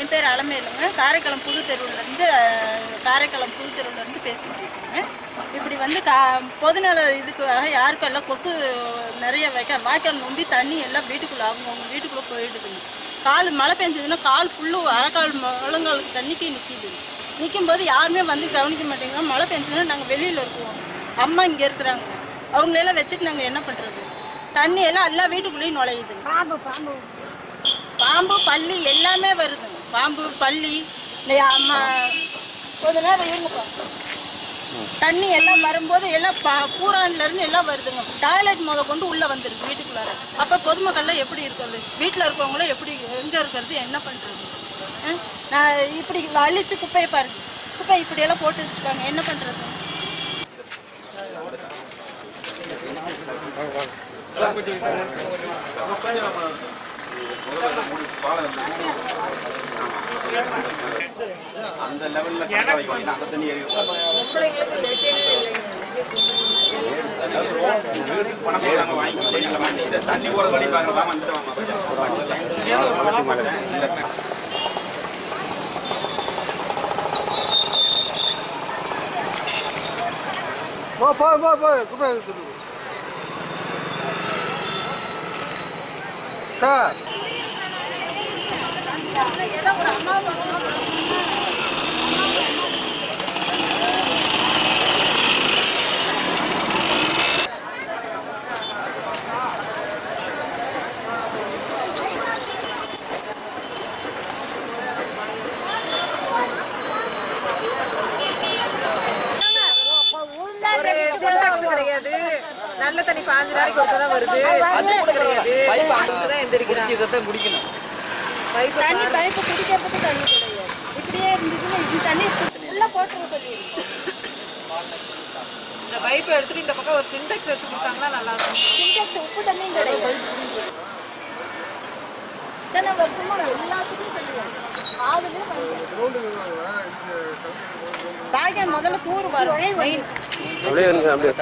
என் பேர் அலமேலுங்க. காரைக்காலம் புது தெருவுலேருந்து காரைக்காலம் புது தெருவுலேருந்து பேசிகிட்டு இருக்கேங்க. இப்படி வந்து கா பொதுநல இதுக்காக யாருக்கும் எல்லாம் கொசு நிறைய வைக்க வாய்க்கால் நொம்பி தண்ணி எல்லாம் வீட்டுக்குள்ளே அவங்கவுங்க வீட்டுக்குள்ளே போயிடுதுங்க. கால் மழை பெஞ்சதுன்னா கால் ஃபுல்லு அரைக்கால் முழங்காலுக்கு தண்ணிக்கு நிற்கிது நிற்கும் போது யாருமே வந்து கவனிக்க மாட்டேங்கிறோம் மழை பெஞ்சதுன்னா நாங்கள் வெளியில் இருக்கோம் அம்மா இங்கே இருக்கிறாங்க. அவங்களெல்லாம் வச்சுட்டு நாங்கள் என்ன பண்ணுறது தண்ணி எல்லாம் எல்லா வீட்டுக்குள்ளேயும் நுழையுது. பாம்பு பள்ளி எல்லாமே வருதுங்க பாம்பு பள்ளி கொஞ்ச நேரம் தண்ணி எல்லாம் வரும்போது எல்லாம் பா- பூரான்ல இருந்து எல்லாம் வருதுங்க. டாய்லெட் முத கொண்டு உள்ள வந்துருக்கு வீட்டுக்குள்ளார. அப்ப பொதுமக்கள்லாம் எப்படி இருக்கிறது? வீட்டில் இருக்கவங்களும் எப்படி எங்க இருக்கிறது? என்ன பண்றது? அஹ்? நான் இப்படி அழிச்சு குப்பையை பாருங்க. குப்பை இப்படி எல்லாம் போட்டு வச்சிருக்காங்க. என்ன பண்றது? அந்த லெவல்ல அந்த தண்ணி வாங்கி தண்ணி போற வழி வந்துட்டு போ. போ போ போ குப்பை எடுத்துட்டு போ. சார். ஒரு அம்மா கிடையாது. நல்ல தண்ணி பாஞ்சு நாளைக்கு ஒருத்தர் தான் வருது. கிடையாது. அதுக்கு தான் எந்திரிக்கிறாங்க குடிக்கணும். பைப்பு தண்ணி பைப்பு குடிக்கிறதுக்கு தண்ணி கிடையாது. இப்படியே இருந்துச்சுன்னா இது தண்ணி உள்ள போட்டுருக்க சொல்லிடுங்க இந்த பைப்பை எடுத்துட்டு இந்த பக்கம் ஒரு சின்டாக்ஸ் வச்சு கொடுத்தாங்கன்னா நல்லா இருக்கும். சின்டெக்ஸ் உப்பு தண்ணியும் கிடையாது. இத்தனை வருஷமா எல்லாத்துக்கும் கிடையாது ஆளுமே பாய்க்கான் முதல்ல கூறு வரும். மெயின் அப்படியே இருங்க அப்படியே.